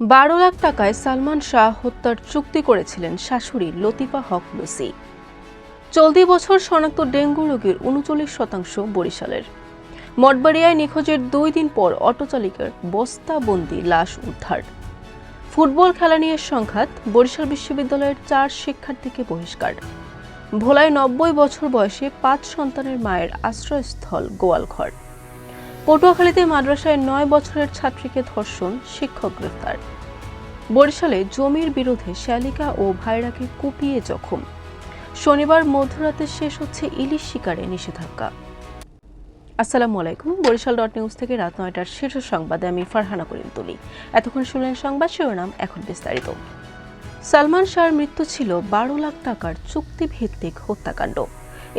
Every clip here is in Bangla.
বারো লাখ টাকায় সালমান শাহ হত্যার চুক্তি করেছিলেন শাশুড়ি লতিফা হক লুসি। চলতি বছর শনাক্ত ডেঙ্গু রোগীর উনচল্লিশ শতাংশ বরিশালের। মঠবাড়িয়ায় নিখোঁজের দুই দিন পর অটোচালিকার বস্তাবন্দি লাশ উদ্ধার। ফুটবল খেলা নিয়ে সংঘাত, বরিশাল বিশ্ববিদ্যালয়ের চার শিক্ষার্থীকে বহিষ্কার। ভোলায় নব্বই বছর বয়সে পাঁচ সন্তানের মায়ের আশ্রয়স্থল গোয়ালঘর। পটুয়াখালীতে মাদ্রাসায় নয় বছরের ছাত্রীকে ধর্ষণ, শিক্ষক গ্রেফতার। বরিশালে জমির বিরোধে শ্যালিকা ও ভাইরাকে কুপিয়ে জখম। শনিবার মধ্যরাতে শেষ হচ্ছে ইলিশ শিকারে নিষেধাজ্ঞা। আসসালামু আলাইকুম, বরিশাল ডট নিউজ থেকে রাত নয়টার শীর্ষ সংবাদে আমি ফারহানা করিম তুলি। এতক্ষণ শুনলেন সংবাদ শিরোনাম, এখন বিস্তারিত। সালমান শাহর মৃত্যু ছিল বারো লাখ টাকার চুক্তিভিত্তিক হত্যাকাণ্ড।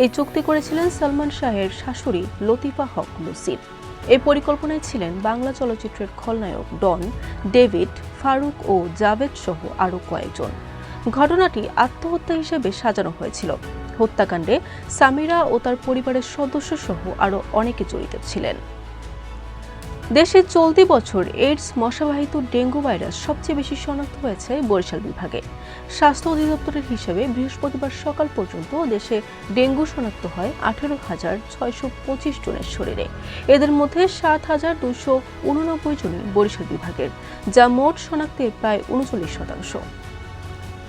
এই চুক্তি করেছিলেন সালমান শাহের শাশুড়ি লতিফা হক লুসি এই পরিকল্পনায় ছিলেন বাংলা চলচ্চিত্রের খলনায়ক ডন, ডেভিড, ফারুক ও জাভেদ সহ আরও কয়েকজন। ঘটনাটি আত্মহত্যা হিসেবে সাজানো হয়েছিল। হত্যাকাণ্ডে সামিরা ও তার পরিবারের সদস্য সহ আরও অনেকে জড়িত ছিলেন। দেশে চলতি বছর এইডস মশাবাহিত ডেঙ্গু ভাইরাস সবচেয়ে বেশি শনাক্ত হয়েছে বরিশাল বিভাগে। স্বাস্থ্য অধিদপ্তরের হিসেবে বৃহস্পতিবার সকাল পর্যন্ত দেশে ডেঙ্গু শনাক্ত হয় আঠেরো হাজার ছয়শো পঁচিশ জনের শরীরে। এদের মধ্যে সাত হাজার দুশো উননব্বই জনই বরিশাল বিভাগের, যা মোট শনাক্তের প্রায় উনচল্লিশ শতাংশ।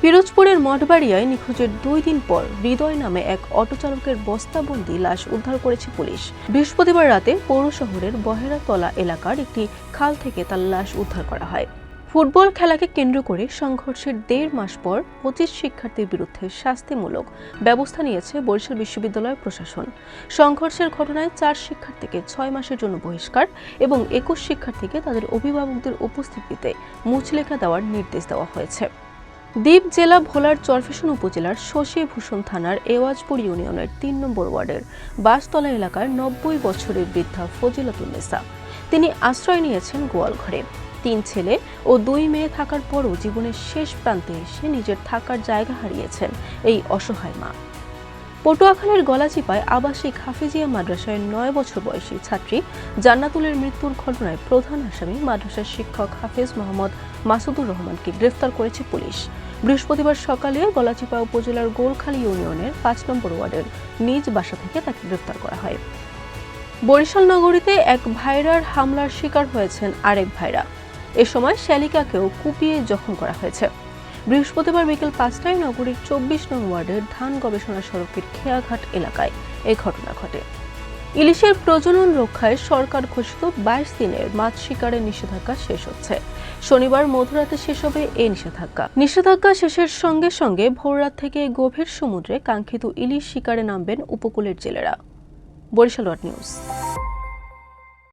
পিরোজপুরের মঠবাড়িয়ায় নিখোঁজের দুই দিন পর হৃদয় নামে এক অটোচালকের বস্তাবন্দি লাশ উদ্ধার করেছে পুলিশ। বৃহস্পতিবার রাতে পৌর শহরের বহেরাতলা এলাকার একটি খাল থেকে তার লাশ উদ্ধার করা হয়। ফুটবল খেলাকে কেন্দ্র করে সংঘর্ষের দেড় মাস পর পঁচিশ শিক্ষার্থীর বিরুদ্ধে শাস্তিমূলক ব্যবস্থা নিয়েছে বরিশাল বিশ্ববিদ্যালয় প্রশাসন। সংঘর্ষের ঘটনায় চার শিক্ষার্থীকে ছয় মাসের জন্য বহিষ্কার এবং একুশ শিক্ষার্থীকে তাদের অভিভাবকদের উপস্থিতিতে মুচলেখা দেওয়ার নির্দেশ দেওয়া হয়েছে। দ্বীপ জেলা ভোলার চরফেশন উপজেলার শশী ভূষণ থানার এওয়াজপুর ইউনিয়নের তিন নম্বর ওয়ার্ডের বাসতলা এলাকার নব্বই বছরের বৃদ্ধা ফজিলাতুন্নেসা তিনি আশ্রয় নিয়েছেন গোয়ালঘরে তিন ছেলে ও দুই মেয়ে থাকার পরও জীবনের শেষ প্রান্তে এসে নিজের থাকার জায়গা হারিয়েছেন এই অসহায় মা। পটুয়াখালীর গলাচিপায় আবাসিক হাফিজিয়া মাদ্রাসায় নয় বছর বয়সী ছাত্রী জান্নাতুলের মৃত্যুর ঘটনায় প্রধান আসামি মাদ্রাসার শিক্ষক হাফেজ মোহাম্মদ মাসুদুর রহমানকে গ্রেফতার করেছে পুলিশ। বৃহস্পতিবার সকালে গলাচিপা উপজেলার গোলখালী ইউনিয়নের পাঁচ নম্বর ওয়ার্ডের নিজ বাসা থেকে তাকে গ্রেফতার করা হয়। বরিশাল নগরীতে এক ভাইরার হামলার শিকার হয়েছেন আরেক ভাইরা। এ সময় শ্যালিকাকেও কুপিয়ে জখম করা হয়েছে। বৃহস্পতিবার বিকেল পাঁচটায় নগরীর চব্বিশ নং ওয়ার্ডের ধান গবেষণা সড়কের খেয়াঘাট এলাকায় এই ঘটনা ঘটে। ইলিশের প্রজনন রক্ষায় সরকার ঘোষিত বাইশ দিনের মাছ শিকারের নিষেধাজ্ঞা শেষ হচ্ছে। শনিবার মধুরাতে শেষ হবে এই নিষেধাজ্ঞা। নিষেধাজ্ঞা শেষের সঙ্গে সঙ্গে ভোররাত থেকে গভীর সমুদ্রে কাঙ্ক্ষিত ইলিশ শিকারে নামবেন উপকূলের জেলেরা। বরিশাল নিউজ।